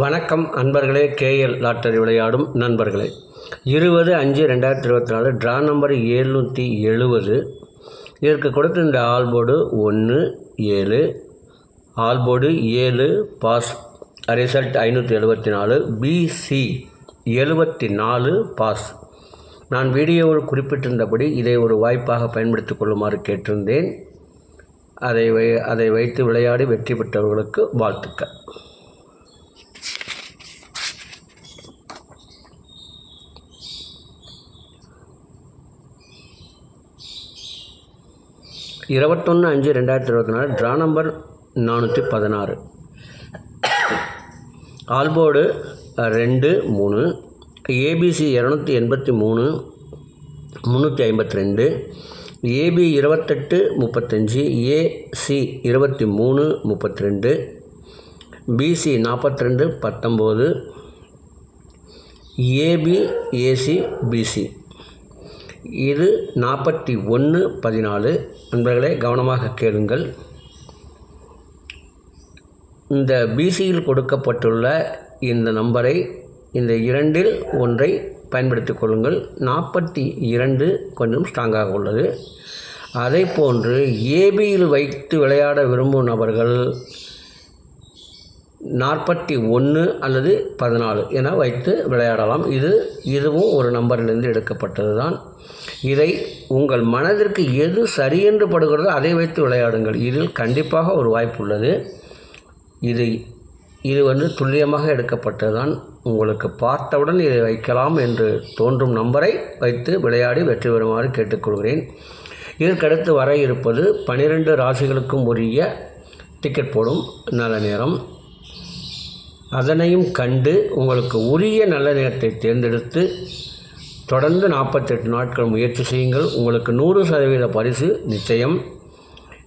வணக்கம் அன்பர்களே KL lottery விளையாடும் நண்பர்களே. இருபது அஞ்சு ரெண்டாயிரத்தி இருபத்தி நாலு ட்ரா நம்பர் எழுநூற்றி எழுபது இதற்கு கொடுத்திருந்த ஆல்போர்டு ஒன்று ஏழு. ஆல்போர்டு ஏழு பாஸ் ரிசல்ட் ஐநூற்றி எழுபத்தி நாலு பிசி எழுபத்தி நாலு பாஸ் நான் வீடியோவில் குறிப்பிட்டிருந்தபடி இதை ஒரு வாய்ப்பாக பயன்படுத்திக் கொள்ளுமாறு கேட்டிருந்தேன். அதை வை அதை வைத்து விளையாடி வெற்றி பெற்றவர்களுக்கு வாழ்த்துக்கள். இருபத்தொன்று அஞ்சு ரெண்டாயிரத்தி இருபத்தி நாலு ட்ரா நம்பர் நானூற்றி பதினாறு. ஆல்போர்டு ரெண்டு மூணு ஏபிசி இரநூத்தி எண்பத்தி மூணு முந்நூற்றி ஐம்பத்தி ரெண்டு ஏபி இருபத்தெட்டு முப்பத்தஞ்சு ஏசி இருபத்தி மூணு முப்பத்தி ரெண்டு பிசி நாற்பத்தி ரெண்டு பத்தொம்போது ஏபி ஏசி பிசி இது நாற்பத்தி ஒன்று பதினாலு. நண்பர்களே கவனமாக கேளுங்கள். இந்த பிசியில் கொடுக்கப்பட்டுள்ள இந்த நம்பரை இந்த இரண்டில் ஒன்றை பயன்படுத்திக் கொள்ளுங்கள். நாற்பத்தி இரண்டு கொஞ்சம் ஸ்ட்ராங்காக உள்ளது. அதை போன்று ஏபியில் வைத்து விளையாட விரும்பும் நபர்கள் நாற்பத்தி ஒன்று அல்லது பதினாலு என வைத்து விளையாடலாம். இது இதுவும் ஒரு நம்பரிலிருந்து எடுக்கப்பட்டது தான் இதை உங்கள் மனதிற்கு எது சரியென்று படுகிறதோ அதை வைத்து விளையாடுங்கள். இதில் கண்டிப்பாக ஒரு வாய்ப்பு உள்ளது. இது இது வந்து துல்லியமாக எடுக்கப்பட்டது தான் உங்களுக்கு பார்த்தவுடன் இதை வைக்கலாம் என்று தோன்றும் நம்பரை வைத்து விளையாடி வெற்றி பெறுமாறு கேட்டுக்கொள்கிறேன். இதற்கடுத்து வர இருப்பது பனிரெண்டு ராசிகளுக்கும் உரிய டிக்கெட் போடும். நல்ல நேரம். அதனையும் கண்டு உங்களுக்கு உரிய நல்ல நேரத்தை தேர்ந்தெடுத்து தொடர்ந்து நாற்பத்தெட்டு நாட்கள் முயற்சி செய்யுங்கள். உங்களுக்கு நூறு சதவீத பரிசு நிச்சயம்.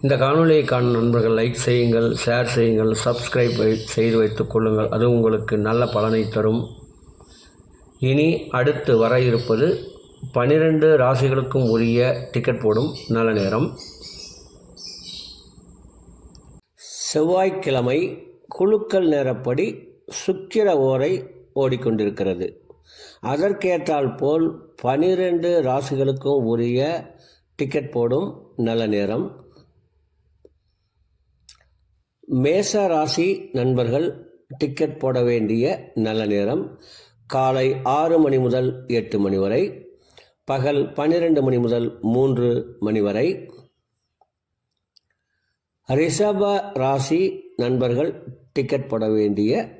இந்த காணொலியை காணும் நண்பர்கள் லைக் செய்யுங்கள் ஷேர் செய்யுங்கள் சப்ஸ்கிரைப் செய்து வைத்துக் கொள்ளுங்கள். அது உங்களுக்கு நல்ல பலனை தரும். இனி அடுத்து வர இருப்பது பனிரெண்டு ராசிகளுக்கும் உரிய டிக்கெட் போடும் நல்ல நேரம். செவ்வாய்க்கிழமை குழுக்கள் நேரப்படி சுக்கிர ஓரை ஓடிக்கொண்டிருக்கிறது. அதற்கேற்றால் போல் பனிரெண்டு ராசிகளுக்கும் உரிய டிக்கெட் போடும் நல்ல நேரம். மேச ராசி நண்பர்கள் டிக்கெட் போட வேண்டிய நல்ல நேரம். காலை ஆறு மணி முதல் எட்டு மணி வரை. பகல் பன்னிரெண்டு மணி முதல் மூன்று மணி வரை. ரிஷப ராசி நண்பர்கள் டிக்கெட் போட வேண்டிய